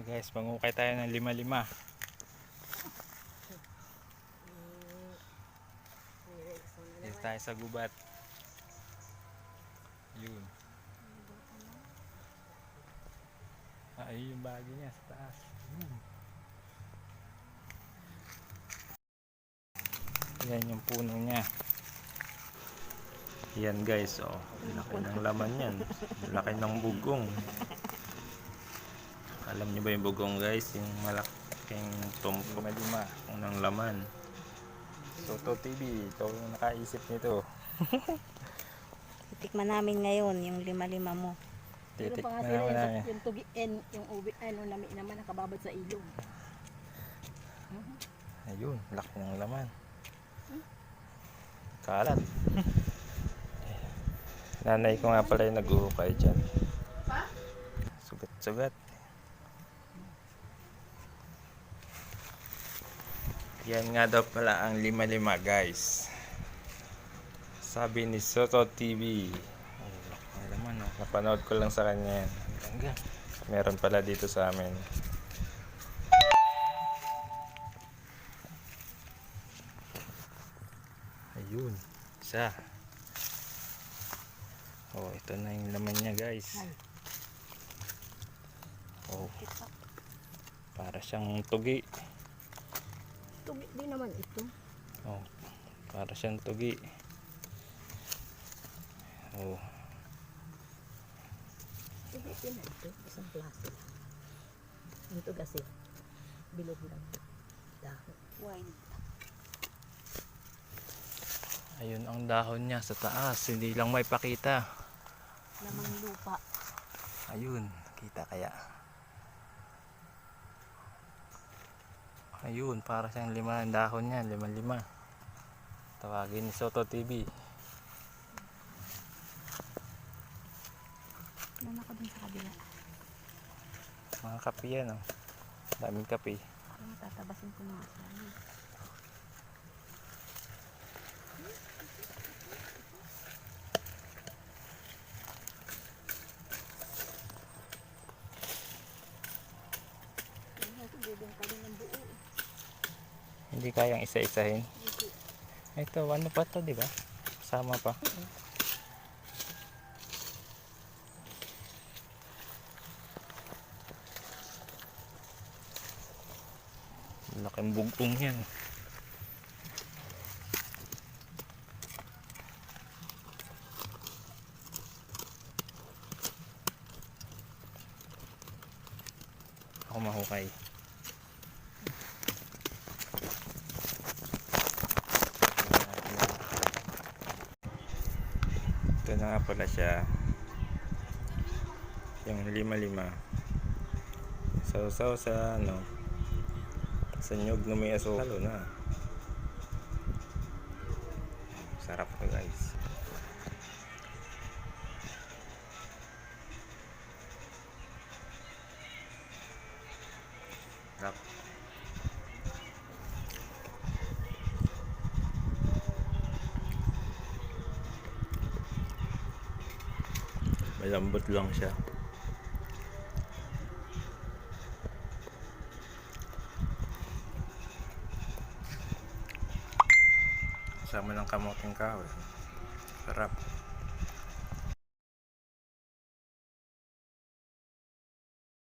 Ito guys, mangukay tayo ng lima-lima. Dito tayo sa gubat. Yun. Ah, ayun yung bagay niya sa taas. Yan yung puno niya. Yan guys, oh. Laki ng laman yan. Laki ng bugong. Alam niyo ba yung bugong guys? Yung malaking tumpo na lima. Unang laman. Soto TV, ito yung nakaisip nito. Titikman namin ngayon yung lima-lima mo. Pero Titik pa na nga sila naman yung, namin. yung tugi, en, yung ubi, ano, nami naman nakababad sa ilong. Ayun, laki ng laman. Kalat. Nanay ko nga pala yung nag-uukay dyan. Sugat-sugat. Yan nga daw pala ang lima-lima guys. Sabi ni Soto TV. Ng laman oh. Napanood ko lang sa kanya yan. Meron pala dito sa amin. Ayun. Isa. Oh, ito na yung laman niya, guys. Ay. Oh. Para siyang tugi. Tugi din naman ito. Oh. Para siyang tugi. Oh. Tugi din na ito. Isang klase lang. Ito kasi, bilog lang. Dahon. Wine. Ayun ang dahon niya sa taas. Hindi lang may pakita. Lamang lupa. Ayun. Kita kaya. Ayun. Para siyang lima ang dahon niya. Lima-lima. Tawagin ni Soto TV. Doon ako dun sa kabila. Mga kape yan oh. Daming kape. Tatabasin ko mga sali. Hindi kayang isa-isahin. Ito, ano pa to, di ba? Sama pa. Laking bugong yan. Ako mahukay. Ito na nga pala siya. Yung lima-lima. Sausaw sa ano sa nyug na may asukal halo na. Sarap to guys. Sarap. Malambot lang siya. Sama ng kamoting kahoy. Sarap.